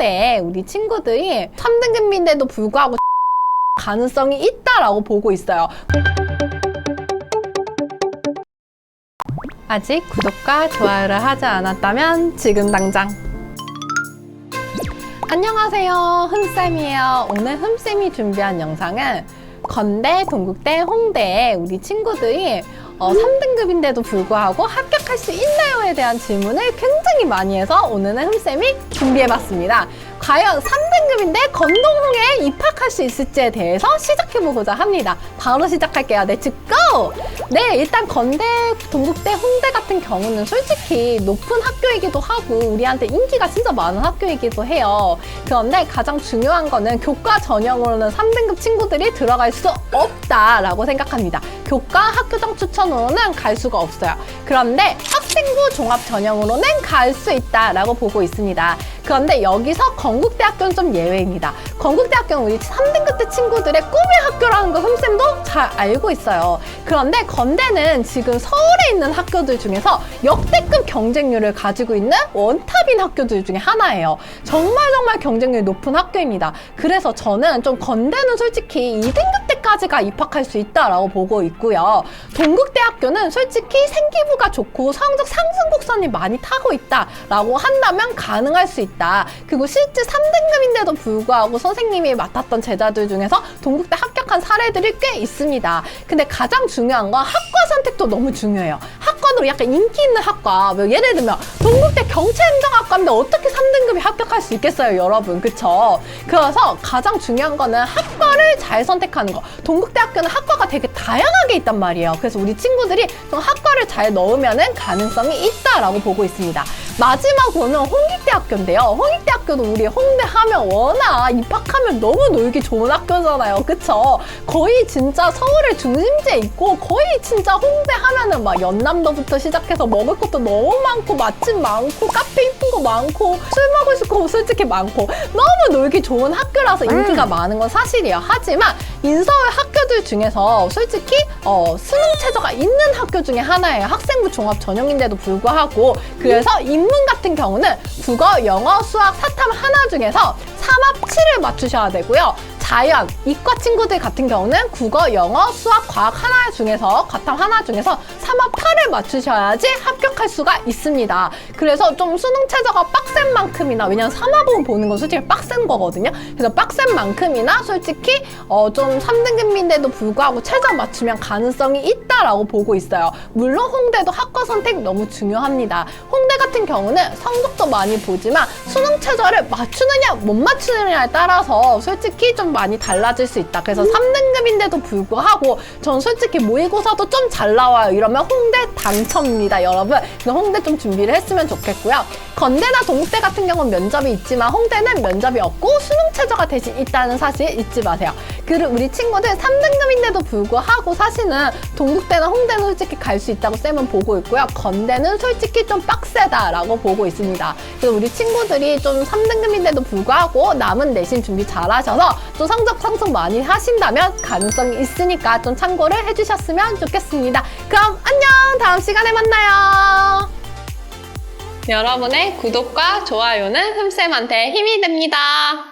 홍대에 우리 친구들이 3등급인데도 불구하고 가능성이 있다라고 보고 있어요. 아직 구독과 좋아요를 하지 않았다면 지금 당장. 안녕하세요. 흠쌤이에요. 오늘 흠쌤이 준비한 영상은 건대, 동국대, 홍대에 우리 친구들이 어, 3등급인데도 불구하고 합격할 수 있나요에 대한 질문을 굉장히 많이 해서 오늘은 흠쌤이 준비해봤습니다. 과연 3등급인데 건동홍에 입학할 수 있을지에 대해서 시작해보고자 합니다. 바로 시작할게요. 렛츠 고! 네, 일단 건대, 동국대, 홍대 같은 경우는 솔직히 높은 학교이기도 하고 우리한테 인기가 진짜 많은 학교이기도 해요. 그런데 가장 중요한 거는 교과 전형으로는 3등급 친구들이 들어갈 수 없다라고 생각합니다. 교과 학교장 추천으로는 갈 수가 없어요. 그런데 학생부 종합 전형으로는 갈 수 있다라고 보고 있습니다. 그런데 여기서 건국대학교는 좀 예외입니다. 건국대학교는 우리 3등급 때 친구들의 꿈의 학교라는 거 흠쌤도 잘 알고 있어요. 그런데 건대는 지금 서울에 있는 학교들 중에서 역대급 경쟁률을 가지고 있는 원탑인 학교들 중에 하나예요. 정말 정말 경쟁률이 높은 학교입니다. 그래서 저는 좀 건대는 솔직히 2등급 때 까지가 입학할 수 있다라고 보고 있고요. 동국대학교는 솔직히 생기부가 좋고 성적 상승 곡선이 많이 타고 있다라고 한다면 가능할 수 있다. 그리고 실제 3등급인데도 불구하고 선생님이 맡았던 제자들 중에서 동국대 합격한 사례들이 꽤 있습니다. 근데 가장 중요한 건 학과 선택도 너무 중요해요. 학 과도 약간 인기 있는 학과, 뭐 예를 들면 동국대 경찰행정학과인데 어떻게 3등급이 합격할 수 있겠어요, 여러분. 그쵸? 그래서 가장 중요한 거는 학과를 잘 선택하는 거. 동국대 학교는 학과가 되게 다양하게 있단 말이에요. 그래서 우리 친구들이 좀 학과를 잘 넣으면은 가능성이 있다라고 보고 있습니다. 마지막으로는 홍익대학교인데요. 홍익대학교도 우리 홍대 하면 워낙 입학하면 너무 놀기 좋은 학교잖아요. 그쵸? 거의 진짜 서울의 중심지에 있고 거의 진짜 홍대 하면은 막 연남도부터 시작해서 먹을 것도 너무 많고 맛집 많고 카페 많고 술 먹을 거 솔직히 많고 너무 놀기 좋은 학교라서 인기가 많은 건 사실이에요. 하지만 인서울 학교들 중에서 솔직히 어, 수능 최저가 있는 학교 중에 하나예요. 학생부 종합 전형인데도 불구하고 그래서 인문 같은 경우는 국어, 영어, 수학, 사탐 하나 중에서 3합 7을 맞추셔야 되고요. 자연, 이과 친구들 같은 경우는 국어, 영어, 수학, 과학 하나 중에서 과탐 하나 중에서 3합 8을 맞추셔야지 합격할 수가 있습니다. 그래서 좀 수능 최저가 빡센 만큼이나 왜냐면 3합은 보는 건 솔직히 빡센 거거든요. 그래서 빡센 만큼이나 솔직히 어, 좀 3등급인데도 불구하고 최저 맞추면 가능성이 있다라고 보고 있어요. 물론 홍대도 학과 선택 너무 중요합니다. 홍대 같은 경우는 성적도 많이 보지만 수능 최저를 맞추느냐 못 맞추느냐에 따라서 솔직히 좀 많이 달라질 수 있다. 그래서 3등급인데도 불구하고 전 솔직히 모의고사도 좀 잘 나와요. 이러면 홍대 당첨입니다, 여러분. 그래서 홍대 좀 준비를 했으면 좋겠고요. 건대나 동대 같은 경우는 면접이 있지만 홍대는 면접이 없고 수능 최저가 대신 있다는 사실 잊지 마세요. 그리고 우리 친구들 3등급인데도 불구하고 사실은 동국대나 홍대는 솔직히 갈 수 있다고 쌤은 보고 있고요. 건대는 솔직히 좀 빡세다라고 보고 있습니다. 그래서 우리 친구들이 좀 3등급인데도 불구하고 남은 내신 준비 잘 하셔서 좀 성적 상승 많이 하신다면 가능성이 있으니까 좀 참고를 해주셨으면 좋겠습니다. 그럼 안녕! 다음 시간에 만나요! 여러분의 구독과 좋아요는 흠쌤한테 힘이 됩니다.